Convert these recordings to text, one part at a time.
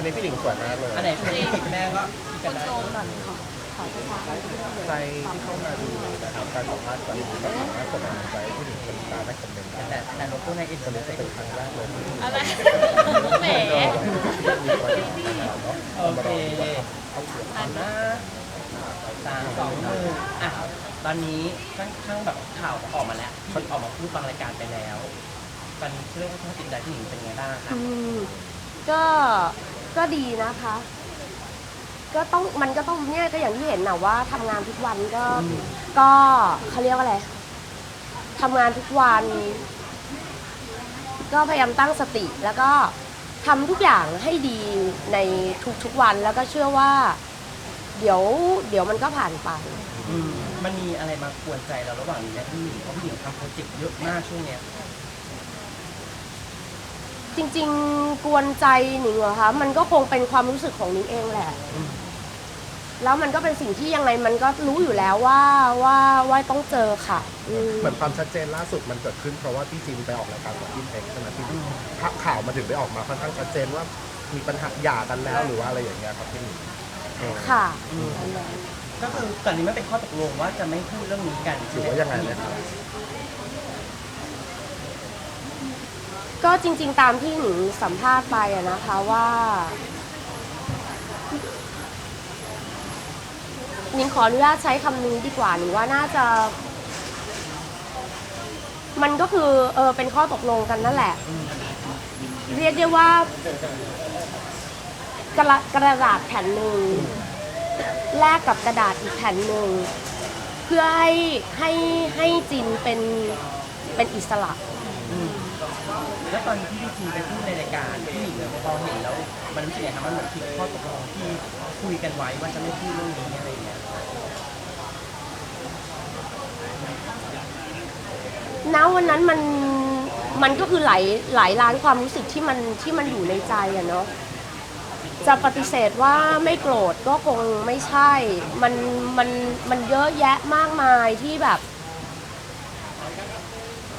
วันนี้พี่หลิงสวยมากเลยอันไหนที่ผิดแม่ก็คิดกันได้ใครที่เข้ามาดูนะครับการสัมภาษณ์ก่อนก็สามารถส่งกำลังใจให้พี่หลิงเป็นตามได้คอมเมนต์ได้แต่แต่เราพูดในอินเทอร์เน็ตจะเป็นครั้งแรกเลยที่อะไรแหมมีไว้ที่ทำงานเนาะโอเคเข้าเสียงอันนะสามสองหนึ่งอะตอนนี้ค่อนข้างแบบข่าวออกมาแล้วคนออกมาพูดบางรายการไปแล้วตอนนี้เรื่องของจิตใจที่หญิงเป็นไงบ้างคะอืมก็ ก็ดีนะคะ ก็ต้องมันก็ต้องเนี่ยก็อย่างที่เห็นนะว่าทำงานทุกวันก็ ก็เขาเรียกว่าอะไรทำงานทุกวัน ก็พยายามตั้งสติแล้วก็ทำทุกอย่างให้ดีในทุกๆวันแล้วก็เชื่อว่า เดี๋ยว เดี๋ยวมันก็ผ่านไปอืมมันมีอะไรมากวนใจเราระหว่างนี้และพี่หญิงเพราะพี่หญิงทำโปรเจกต์เยอะมากช่วงเนี้ย จริง ๆ กวนใจหนิงเหรอคะมันก็คงเป็นความรู้สึกของหนิงเองแหละอืมแล้วมันก็เป็นสิ่งที่ยังไงมันก็รู้อยู่แล้วว่าว่าว่าต้องเจอค่ะอืม เหมือนความชัดเจนล่าสุดมันเกิดขึ้นเพราะว่าพี่จินไปออกรายการกับพี่เพ็กใช่ไหมที่ข่าวมาถึงได้ออกมาค่อนข้างชัดเจนว่ามีปัญหาหย่ากันแล้วหรือว่าอะไรอย่างเงี้ยครับพี่หลิงเออค่ะอืมก็คือตอนนี้ไม่เป็นข้อตกลงว่าจะไม่พูดเรื่องนี้กันหรือว่ายังไงเลยครับ ก็จริง ๆ ตามที่หนิงสัมภาษณ์ไปอะนะคะว่าหนิงขออนุญาตใช้คำนี้ดีกว่าหนิงว่าน่าจะ มันก็คือเออเป็นข้อตกลงกันนั่นแหละ เรียกได้ว่ากระกระดาษแผ่นหนึ่งแลกกับกระดาษอีกแผ่นหนึ่งเพื่อให้ให้ให้จินเป็นเป็นอิสระ อืม แล้วตอนที่พี่จีไปพูดในรายการพี่หญิงเนี่ยพอเห็นแล้วมันรู้สึกยังไงครับมันเหมือนผิดข้อตกลงที่คุยกันไว้ว่าจะไม่พูดเรื่องนี้อะไรอย่างเงี้ยณวันนั้นมันมันก็คือหลายหลายล้านความรู้สึกที่มันที่มันอยู่ในใจอะเนาะจะปฏิเสธว่าไม่โกรธก็คงไม่ใช่ มันมันมันเยอะแยะมากมายที่แบบ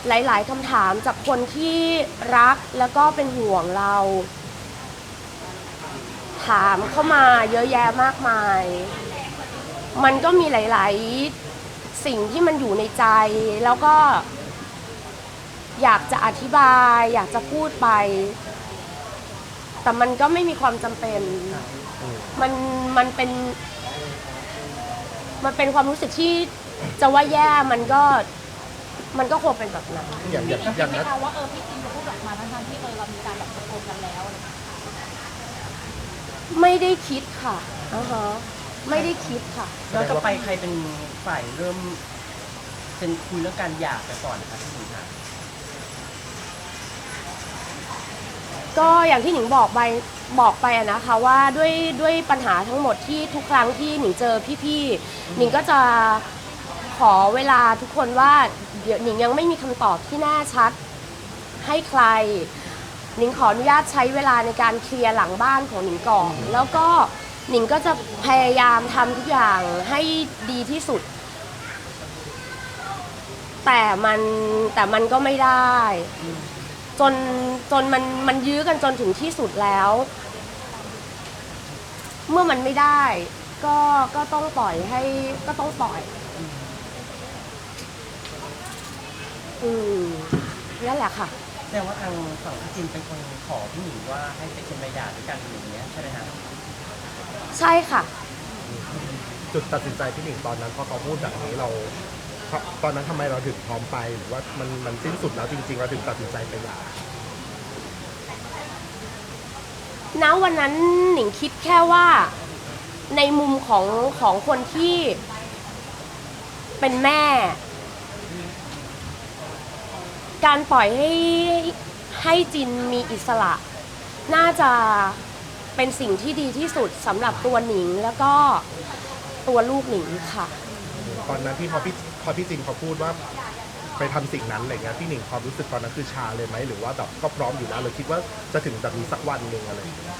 หลายๆคำถามจากคนที่รักแล้วก็เป็นห่วงเรา ถามเข้ามาเยอะแยะมากมาย มันก็มีหลาย ๆ สิ่งที่มันอยู่ในใจ แล้วก็ อยากจะอธิบาย อยากจะพูดไป แต่มันก็ไม่มีความจำเป็น มันมันเป็น มันเป็นความรู้สึกที่จะว่าแย่มันก็ มันก็คงเป็นแบบนั้น อย่างอย่างอย่างไม่นั้น เอาว่าเออพี่จินจะพูดออกมาทั้งๆที่เออเรามีการแบบตกลงกันแล้วอะไรอย่างเงี้ยไม่ได้คิดค่ะอ่าฮะไม่ได้คิดค่ะย้อนกลับไปใครเป็นฝ่ายเริ่มเป็นคุยเรื่องการหย่ากันก่อนนะคะพี่หญิงค่ะก็อย่างที่หนิงบอกไปบอกไปอะนะคะว่าด้วยด้วยปัญหาทั้งหมดที่ทุกครั้งที่หนิงเจอพี่ๆหนิงก็จะข อเวลาทุกคนว่าเดี๋ยวหนิงยังไม่มีคำตอบที่แน่ชัดให้ใคร หนิงขออนุญาตใช้เวลาในการเคลียร์หลังบ้านของหนิงก่อนแล้วก็หนิงก็จะพยายามทำทุกอย่างให้ดีที่สุด แต่มันแต่มันก็ไม่ได้ จนจนมันมันยื้อกันจนถึงที่สุดแล้ว เมื่อมันไม่ได้ ก็ก็ต้องปล่อยให้ก็ต้องปล่อย อืมนั่นแหละค่ะ แสดงว่าทางฝั่งพี่จินเป็นคนขอพี่หญิงว่าให้ไปเซ็นใบหย่าด้วยกันอย่างเงี้ยใช่ไหมคะใช่ค่ะ จุดตัดสินใจพี่หลิงตอนนั้นพอเขาพูดแบบนี้เรา ตอนนั้นทำไมเราถึงพร้อมไปหรือว่ามันมันสิ้นสุดแล้วจริงๆเราถึงตัดสินใจไปหย่าณวันนั้นหนิงคิดแค่ว่าในมุมของของคนที่เป็นแม่ การปล่อยให้ให้จินมีอิสระ น่าจะเป็นสิ่งที่ดีที่สุดสำหรับตัวหนิงแล้วก็ตัวลูกหนิงค่ะ ตอนนั้นที่พอพี่พอพี่จินเขาพูดว่าไปทำสิ่งนั้นอะไรเงี้ยพี่หนิงความรู้สึกตอนนั้นคือชาเลยไหมหรือว่าแบบก็พร้อมอยู่แล้วเลยคิดว่าจะถึงแบบนี้สักวันหนึ่งอะไรอย่างเงี้ย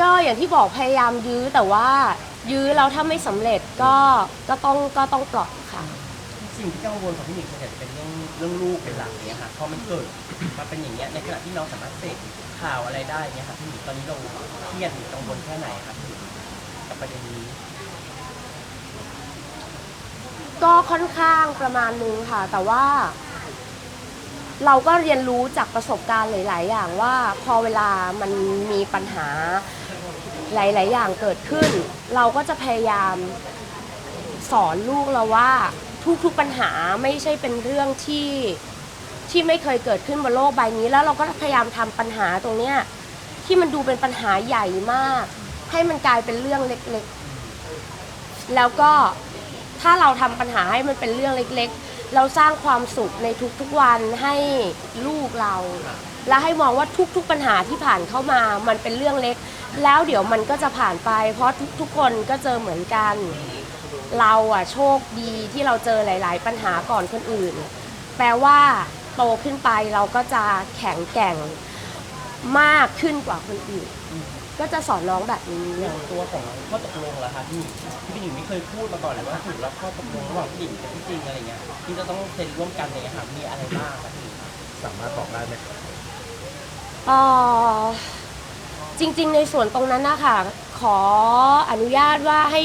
ก็อย่างที่บอกพยายามยื้อแต่ว่า ยื้อแล้วถ้าไม่สำเร็จก็ก็ต้องก็ต้องปล่อยค่ะแสิ่งที่กังวลของพี่หนิงส่วนใหญ่จะเป็นเรื่องเรื่องลูกเป็นหลักเนี้ยค่ะพอมันเกิดมาเป็นอย่างเงี้ยในขณะที่น้องสามารถเสพข่าวอะไรได้เนี้ยค่ะพี่หนิงตอนนี้เราเครียดหรือกังวลแค่ไหนครับพี่หนิงกับประเด็นนี้ ก็ค่อนข้างประมาณนึงค่ะ แต่ว่า เราก็เรียนรู้จากประสบการณ์หลาย ๆ อย่างว่าพอเวลามันมีปัญหา หลาย ๆ อย่างเกิดขึ้น เราก็จะพยายามสอนลูกเราว่าทุก ๆ ปัญหาไม่ใช่เป็นเรื่องที่ที่ไม่เคยเกิดขึ้นบนโลกใบนี้ แล้วเราก็พยายามทำปัญหาตรงเนี้ยที่มันดูเป็นปัญหาใหญ่มาก ให้มันกลายเป็นเรื่องเล็ก ๆ แล้วก็ถ้าเราทำปัญหาให้มันเป็นเรื่องเล็ก ๆ เราสร้างความสุขในทุกๆวันให้ลูกเรา และให้มองว่าทุกๆปัญหาที่ผ่านเข้ามา มันเป็นเรื่องเล็ก แล้วเดี๋ยวมันก็จะผ่านไป เพราะทุกๆคนก็เจอเหมือนกัน เราอะโชคดีที่เราเจอหลาย ๆ ปัญหาก่อนคนอื่น แปลว่าโตขึ้นไปเราก็จะแข็งแกร่งมากขึ้นกว่าคนอื่น ก็จะสอนน้องแบบนี้ อย่างตัวของข้อตกลงล่ะคะพี่ที่พี่หนิงไม่เคยพูดมาก่อนเลยว่าถือรับข้อตกลงระหว่างพี่หนิงกับพี่จริงอะไรเงี้ยที่จะต้องเซ็นร่วมกันเนี่ยค่ะมีอะไรบ้างครับพี่สามารถบอกได้ไหมครับเอ่อจริง ๆ ในส่วนตรงนั้นนะคะขออนุญาตว่าให้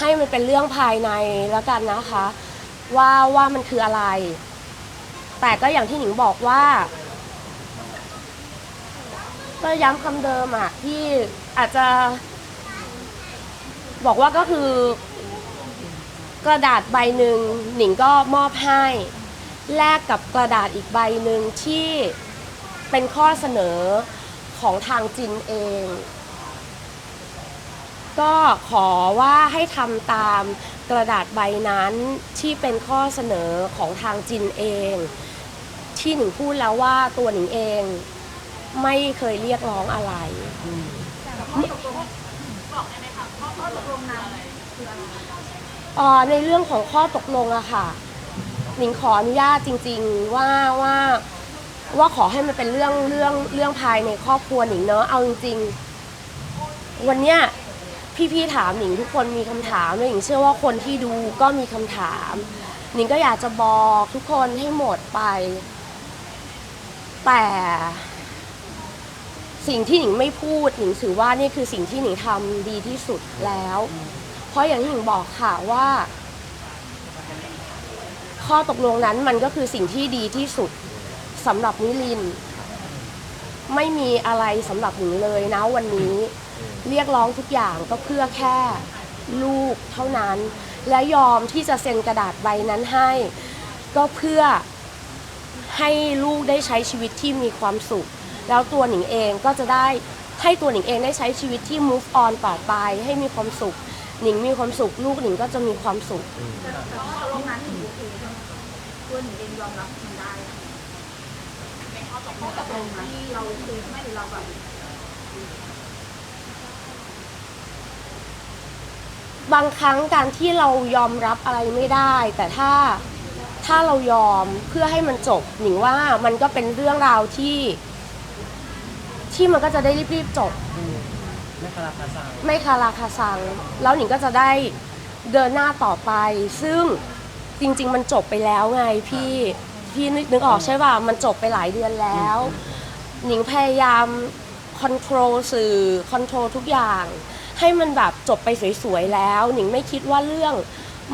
ให้มันเป็นเรื่องภายในแล้วกันนะคะ ว่าว่ามันคืออะไร แต่ก็อย่างที่หนิงบอกว่า ก็ย้ำคำเดิมอะที่อาจจะ บอกว่าก็คือกระดาษใบหนึ่งหนิงก็มอบให้ แลกกับกระดาษอีกใบหนึ่งที่เป็นข้อเสนอของทางจินเอง ก็ขอว่าให้ทำตามกระดาษใบนั้นที่เป็นข้อเสนอของทางจินเอง ที่หนิงพูดแล้วว่าตัวหนิงเอง ไม่เคยเรียกร้องอะไรเอ่อในเรื่องของข้อตกลงอะค่ะ หนิงขออนุญาตจริง ๆ ว่าว่าว่าขอให้มันเป็นเรื่องเรื่องเรื่องภายในครอบครัวหนิงเนอะเอาจริงๆ วันเนี้ยพี่ๆถามหนิงทุกคนมีคำถามและหนิงเชื่อว่าคนที่ดูก็มีคำถาม หนิงก็อยากจะบอกทุกคนให้หมดไป แต่ สิ่งที่หนิงไม่พูดหนิงถือว่านี่คือสิ่งที่หนิงทำดีที่สุดแล้ว เพราะอย่างที่หนิงบอกค่ะว่า ข้อตกลงนั้นมันก็คือสิ่งที่ดีที่สุดสำหรับนิลินทร์ไม่มีอะไรสำหรับหนิงเลยนะวันนี้ เรียกร้องทุกอย่างก็เพื่อแค่ลูกเท่านั้น และยอมที่จะเซ็นกระดาษใบนั้นให้ ก็เพื่อให้ลูกได้ใช้ชีวิตที่มีความสุข แล้วตัวหนิงเองก็จะได้ให้ตัวหนิงเองได้ใช้ชีวิตที่ move on ต่อไป ให้มีความสุข หนิงมีความสุข ลูกหนิงก็จะมีความสุขตรงนั้นหนูโอเคตัวหนูเองยอมรับมันได้ในข้อตกลงตกลงที่เราโอไหมหรือเราแบบบางครั้งการที่เรายอมรับอะไรไม่ได้ แต่ถ้าถ้าเรายอมเพื่อให้มันจบหนิงว่ามันก็เป็นเรื่องราวที่ ที่มันก็จะได้รีบๆจบแม่คาราคาซังไม่คาราคาซัง แล้วหนิงก็จะได้เดินหน้าต่อไป ซึ่งจริง ๆ มันจบไปแล้วไงพี่พี่นึกนึกออกใช่ป่ะมันจบไปหลายเดือนแล้ว หนิงพยายามคอนโทรลสื่อคอนโทรลทุกอย่าง ให้มันแบบจบไปสวยๆแล้ว หนิงไม่คิดว่าเรื่อง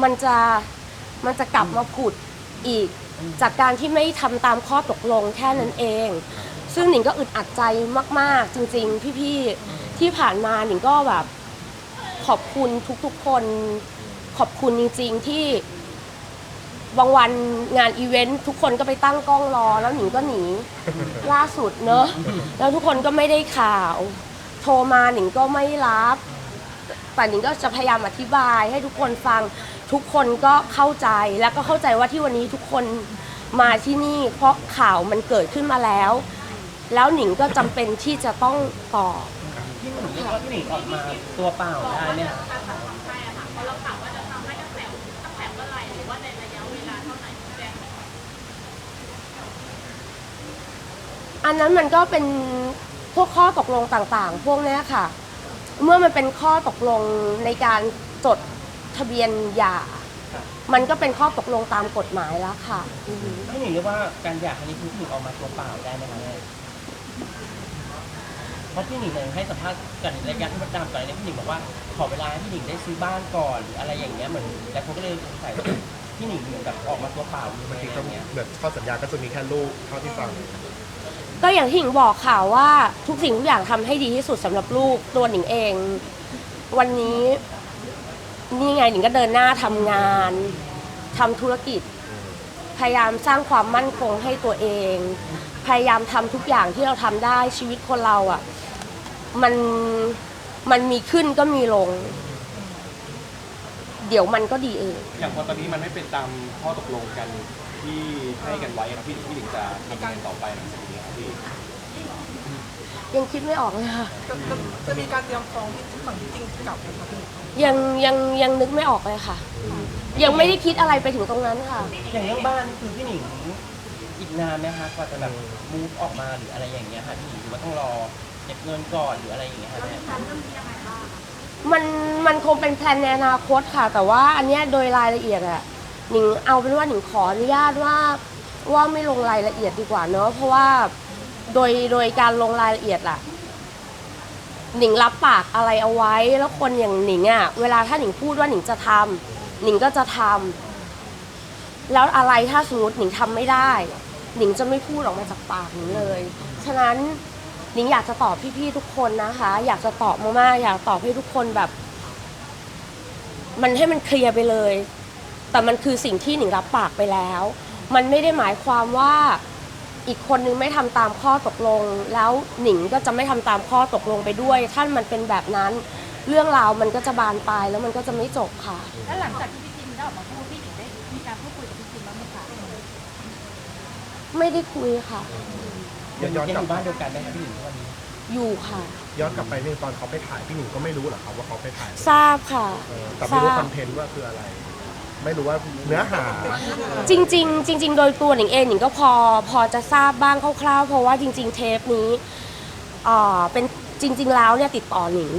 มันจะมันจะกลับมาผุดอีก จากการที่ไม่ทำตามข้อตกลงแค่นั้นเอง ซึ่งหนิงก็อึดอัดใจมาก ๆ จริง ๆ พี่ๆที่ผ่านมาหนิงก็แบบขอบคุณทุกๆคนขอบคุณจริง ๆ ที่บางวันงานอีเวนต์ทุกคนก็ไปตั้งกล้องรอ แล้วหนิงก็หนีล่าสุดเนอะแล้วทุกคนก็ไม่ได้ข่าว โทรมาหนิงก็ไม่รับแต่หนิงก็จะพยายามอธิบายให้ทุกคนฟังทุกคนก็เข้าใจแล้วก็เข้าใจว่าที่วันนี้ทุกคนมาที่นี่ เพราะข่าวมันเกิดขึ้นมาแล้ว แล้วหนิงก็จำเป็นที่จะต้องตอบ พี่หนิงเรียกว่าพี่หนิงออกมาตัวเปล่าได้เนี่ยค่ะอันนั้นมันก็เป็นพวกข้อตกลงต่างๆ พวกเนี้ยค่ะ เมื่อมันเป็นข้อตกลงในการจดทะเบียนหย่า มันก็เป็นข้อตกลงตามกฎหมายแล้วค่ะอือหือพี่หนิงเรียกว่าการหย่าครั้งนี้คือพี่หนิงออกมาตัวเปล่าได้ไหมคะแม่ เพราะพี่หนิงเนี่ยให้สัมภาษณ์กันรายการที่มดดำก่อนเนี่ยพี่หนิงบอกว่าขอเวลาให้พี่หนิงได้ซื้อบ้านก่อนหรืออะไรอย่างเงี้ยเหมือนแต่คนก็เลยสงสัยว่าพี่หนิงเหมือนกับออกมาตัวเปล่าอยู่ไหมบางทีอก็ไรเงี้ยเหมือนข้อสัญญาก็จะมีแค่ลูกเท่าที่ฟัง ก็อย่างที่หนิงบอกค่ะว่าทุกสิ่งทุกอย่างทำให้ดีที่สุดสำหรับลูกตัวหนิงเอง วันนี้นี่ไงหนิงก็เดินหน้าทำงานทำธุรกิจ พยายามสร้างความมั่นคงให้ตัวเอง พยายามทำทุกอย่างที่เราทำได้ชีวิตคนเราอะ มันมันมีขึ้นก็มีลง เดี๋ยวมันก็ดีเอง อย่างพอตอนนี้มันไม่เป็นตามข้อตกลงกันที่ให้กันไว้ครับพี่หนิงพี่หนิงจะทำยังไงต่อไปหลังจากนี้ครับพี่ยังคิดไม่ออกเลยค่ะจะจะจะมีการเตรียมฟ้องที่ฝั่งที่จริงกลับไหมคะพี่ยังยังยังนึกไม่ออกเลยค่ะ ยังไม่ได้คิดอะไรไปถึงตรงนั้นค่ะ อย่างเรื่องบ้านนี่คือพี่หนิง อีกนานไหมคะกว่าจะแบบมูฟออกมาหรืออะไรอย่างเงี้ยค่ะพี่หนิงหรือว่าต้องรอเก็บเงินก่อนหรืออะไรอย่างเงี้ยค่ะแม่มันมันคงเป็นแพลนในอนาคตค่ะ แต่ว่าอันเนี้ยโดยรายละเอียดอะหนิงเอาเป็นว่าหนิงขออนุญาตว่าว่าไม่ลงรายละเอียดดีกว่าเนอะเพราะว่าโดยโดยการลงรายละเอียดอะหนิงรับปากอะไรเอาไว้ แล้วคนอย่างหนิงอะเวลาถ้าหนิงพูดว่าหนิงจะทำหนิงก็จะทำแล้วอะไรถ้าสมมติหนิงทำไม่ได้ หนิงจะไม่พูดออกมาจากปากหนิงเลย ฉะนั้นหนิงอยากจะตอบพี่ๆทุกคนนะคะ อยากจะตอบมากๆอยากตอบให้ทุกคนแบบ มันให้มันเคลียร์ไปเลย แต่มันคือสิ่งที่หนิงรับปากไปแล้ว มันไม่ได้หมายความว่าอีกคนนึงไม่ทำตามข้อตกลง แล้วหนิงก็จะไม่ทำตามข้อตกลงไปด้วย ถ้ามันเป็นแบบนั้น เรื่องราวมันก็จะบานปลายแล้วมันก็จะไม่จบค่ะ แล้วหลังจากที่พี่จิมได้ออกมาพูดพี่หนิงได้มีการพูดคุยกับพี่จิมบ้างไหมคะ ไม่ได้คุยค่ะยังย้อนยังกอลับยู่บ้านเดียวกันไหมคะพี่หนิงทุกวันนี้อยู่ค่ะ ย้อนกลับไปนี่ตอนเขาไปถ่ายพี่หนิงก็ไม่รู้เหรอครับว่าเขาไปถ่ายทราบค่ะเออแต่ไม่รู้ทราบคอนเทนต์ว่าคืออะไร ไม่รู้ว่าเนื้อหา จริง ๆ จริง ๆ โดยตัวหนิงเองหนิงก็พอพอจะทราบบ้างคร่าวๆ เพราะว่าจริง ๆ เทปนี้เอ่อเป็นจริง ๆ แล้วเนี่ยติดต่อหนิง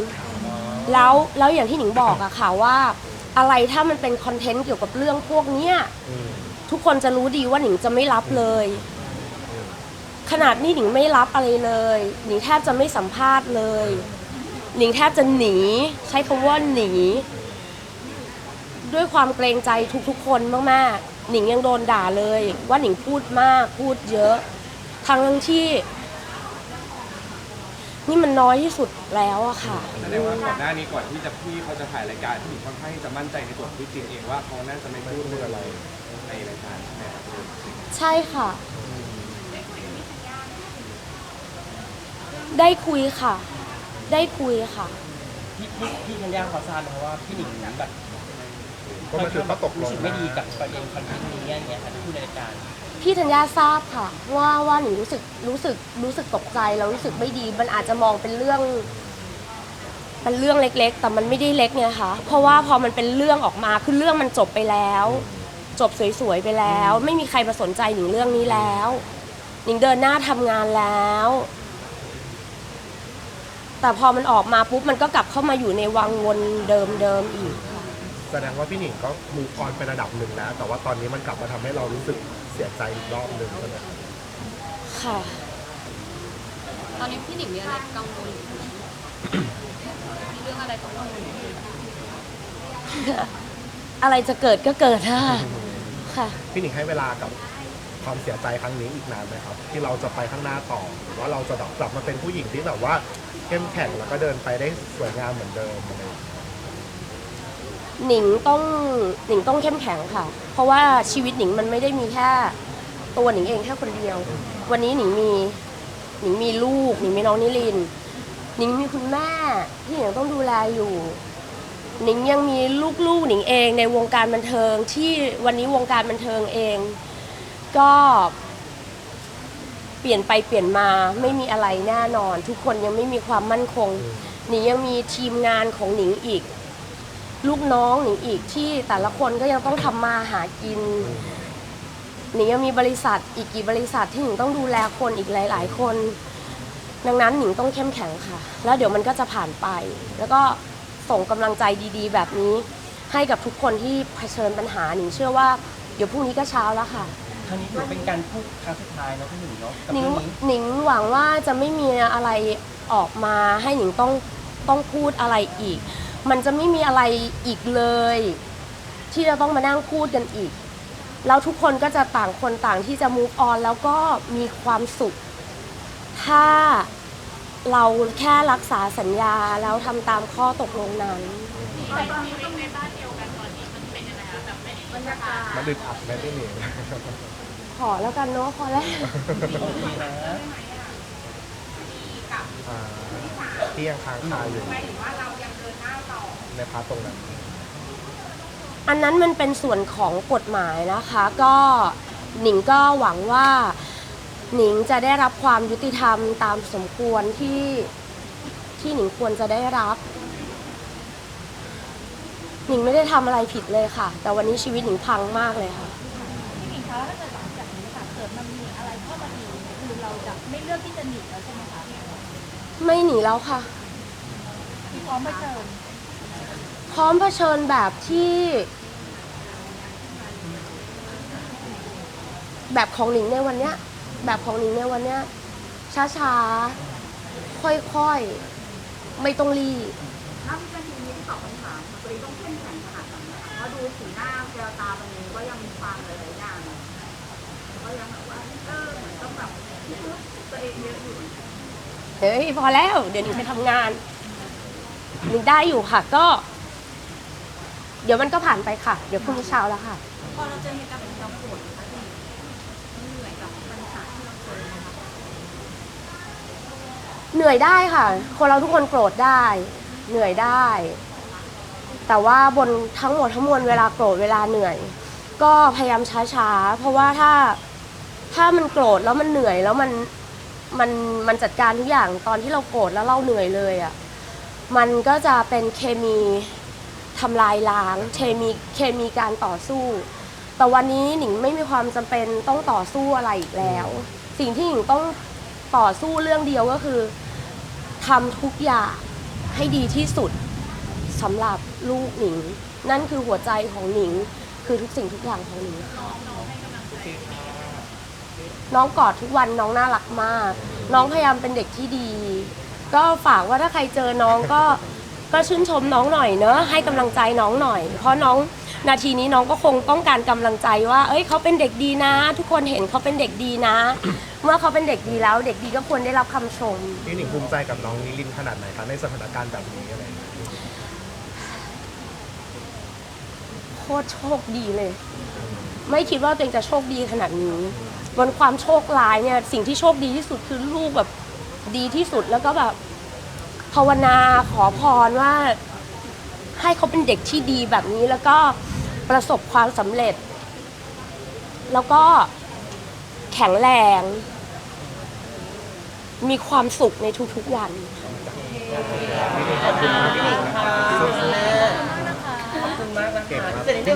แล้วแล้วอย่างที่หนิงบอกอะค่ะว่า อะไรถ้ามันเป็นคอนเทนต์เกี่ยวกับเรื่องพวกเนี้ย อืม ทุกคนจะรู้ดีว่าหนิงจะไม่รับเลย ขนาดนี้หนิงไม่รับอะไรเลย หนิงแทบจะไม่สัมภาษณ์เลย หนิงแทบจะหนี ใช้คำว่าหนี ด้วยความเกรงใจทุกๆ คนมากๆ หนิงยังโดนด่าเลย ว่าหนิงพูดมากพูดเยอะทั้งที่ นี่มันน้อยที่สุดแล้วอะค่ะ แสดงว่าก่อนหน้านี้ก่อนที่จะพี่เขาจะถ่ายรายการพี่หนิงค่อนข้างที่จะมั่นใจในตัวของพี่จินเองว่าเขาน่าจะไม่พูดเรื่องอะไร ในรายการใช่ไหมครับใช่ค่ะ ได้คุยค่ะ ได้คุยค่ะ พี่พี่พี่ธัญญาขอทราบนะคะว่าพี่หนิงแบบก็มันคือข้อตกลรู้งสึกไม่ดีกับประเด็นคอนเทนต์นี้อย่างเงี้ยค่ะที่พูดในรายการพี่ธัญญาทราบค่ะ ว่าว่าหนูรู้สึกรู้สึกรู้สึกตกใจแล้วรู้สึกไม่ดี มันอาจจะมองเป็นเรื่องเป็นเรื่องเล็กๆ แต่มันไม่ได้เล็กไงคะเพราะว่าพอมันเป็นเรื่องออกมาคือเรื่องมันจบไปแล้ว จบสวยๆไปแล้ว ไม่มีใครมาสนใจหนิงเรื่องนี้แล้วหนิงเดินหน้าทำงานแล้ว แต่พอมันออกมาปุ๊บมันก็กลับเข้ามาอยู่ในวังวนเดิมๆอีก แสดงว่าพี่หนิงก็มูฟออนไประดับหนึ่งแล้ว แต่ว่าตอนนี้มันกลับมาทำให้เรารู้สึกเสียใจอีกรอบหนึ่งใช่ไหมครับค่ะ ตอนนี้พี่หนิงมีอะไรกังวลอยู่ไหม มีเรื่องอะไรกังวลอยู่ไหมอะไรจะเกิดก็เกิดค่ะ ค่ะ พี่หนิงให้เวลากับความเสียใจครั้งนี้อีกนานไหมครับ ที่เราจะไปข้างหน้าต่อหรือว่าเราจะแบบกลับมาเป็นผู้หญิงที่แบบว่าเข้มแข็งแล้วก็เดินไปได้สวยงามเหมือนเดิมอะไรอย่างเงี้ย หนิงต้องหนิงต้องเข้มแข็งค่ะ เพราะว่าชีวิตหนิงมันไม่ได้มีแค่ตัวหนิงเองแค่คนเดียว วันนี้หนิงมีหนิงมีลูกหนิงมีน้องนิลินทร์หนิงมีคุณแม่ที่หนิงต้องดูแลอยู่ หนิงยังมีลูกๆหนิงเองในวงการบันเทิงที่วันนี้วงการบันเทิงเอง ก็เปลี่ยนไปเปลี่ยนมาไม่มีอะไรแน่นอน ทุกคนยังไม่มีความมั่นคงหนิงยังมีทีมงานของหนิงอีก ลูกน้องหนิงอีกที่แต่ละคนก็ยังต้องทำมาหากินหนิงยังมีบริษัทอีกกี่บริษัทที่หนิงต้องดูแลคนอีกหลาย ๆ คน ดังนั้นหนิงต้องเข้มแข็งค่ะ แล้วเดี๋ยวมันก็จะผ่านไป แล้วก็ ส่งกำลังใจดีๆ แบบนี้ ให้กับทุกคนที่เผชิญปัญหาหนิงเชื่อว่าเดี๋ยวพรุ่งนี้ก็เช้าแล้วค่ะ ครั้งนี้ถือเป็นการพูดครั้งสุดท้ายเนาะพี่หนิงเนาะกับหนิงเรื่องนี้หนิงหวังว่าจะไม่มีอะไรออกมาให้หนิงต้องต้องพูดอะไรอีก มันจะไม่มีอะไรอีกเลย ที่จะต้องมานั่งพูดกันอีก แล้วทุกคนก็จะต่างคนต่างที่จะ move on แล้วก็มีความสุข ถ้า เราแค่รักษาสัญญาแล้วทำตามข้อตกลงนั้นบรรยากาศมันดึกอัดไหมพี่หนิงขอแล้วกันเนาะพอแล้วโอเคนะอ่าที่ยังค้างคาอยู่ในพาร์ทตรงนั้นอันนั้นมันเป็นส่วนของกฎหมายนะคะ ก็หนิงก็หวังว่า หนิงจะได้รับความยุติธรรมตามสมควรที่ที่หนิงควรจะได้รับ หนิงไม่ได้ทำอะไรผิดเลยค่ะ แต่วันนี้ชีวิตหนิงพังมากเลยค่ะ พี่หนิงคะแล้วถ้าเกิดหลังจากนี้ค่ะเกิดมันมีอะไรเข้ามาอีกคือเราจะไม่เลือกที่จะหนีแล้วใช่ไหมคะไม่หนีแล้วค่ะที่พร้อมเผชิญพร้อมเผชิญแบบที่ แบบของหนิงในวันเนี้ย แบบของหนิงในวันเนี้ยช้าๆ ค่อยๆ ไม่ต้องรีบ ถ้าพี่เป็นทีนี้ที่ตอบคำถามตัวเองต้องเข้มแข็งขนาดไหนนะคะเพราะดูสีหน้าแววตาตรงนี้ก็ยังมีความหลายๆอย่างก็ยังแบบว่าเออเหมือนต้องแบบพิสูจน์ตัวเองเยอะอยู่ เฮ้ยพอแล้ว เดี๋ยวหนิงไปทำงานหนิงได้อยู่ค่ะก็ เดี๋ยวมันก็ผ่านไปค่ะ เดี๋ยวพรุ่งนี้เช้าแล้วค่ะ พอเราเจอเหตุการณ์แบบนี้เราโกรธไหมคะ เหนื่อยกับปัญหาที่เราเจอไหมคะเหนื่อยได้ค่ะ คนเราทุกคนโกรธได้ เหนื่อยได้ แต่ว่าบนทั้งหมดทั้งมวลเวลาโกรธเวลาเหนื่อย ก็พยายามช้าๆ เพราะว่าถ้าถ้ามันโกรธแล้วมันเหนื่อยแล้วมันมันมันจัดการทุกอย่างตอนที่เราโกรธแล้วเราเหนื่อยเลยอะ่ะมันก็จะเป็นเคมีทำลายล้างเคมีเคมีการต่อสู้ แต่วันนี้หนิงไม่มีความจำเป็นต้องต่อสู้อะไรอีกแล้ว สิ่งที่หนิงต้องต่อสู้เรื่องเดียวก็คือทำทุกอย่างให้ดีที่สุดสำหรับลูกหนิง นั่นคือหัวใจของหนิง คือทุกสิ่งทุกอย่างของหนิงน้องกอดทุกวันน้องน่ารักมาก น้องพยายามเป็นเด็กที่ดี ก็ฝากว่าถ้าใครเจอน้องก็ก็ชื่นชมน้องหน่อยเนอะให้กำลังใจน้องหน่อย เพราะน้อง นาทีนี้น้องก็คงต้องการกำลังใจว่า เอ้ยเขาเป็นเด็กดีนะ ทุกคนเห็นเขาเป็นเด็กดีนะ เมื่อเขาเป็นเด็กดีแล้ว เด็กดีก็ควรได้รับคำชมพี่หนิงภูมิใจกับน้องนิลินทร์ขนาดไหนคะในสถานการณ์แบบนี้อะไรอย่างเงี้ยโคตรโชคดีเลย ไม่คิดว่าตัวเองจะโชคดีขนาดนี้ บนความโชคร้ายเนี่ยสิ่งที่โชคดีที่สุดคือลูกแบบดีที่สุดแล้วก็แบบภาวนาขอพรว่า ให้เขาเป็นเด็กที่ดีแบบนี้แล้วก็ ประสบความสำเร็จ แล้วก็แข็งแรง มีความสุขในทุกๆวัน ขอบคุณมากนะคะเสร็จ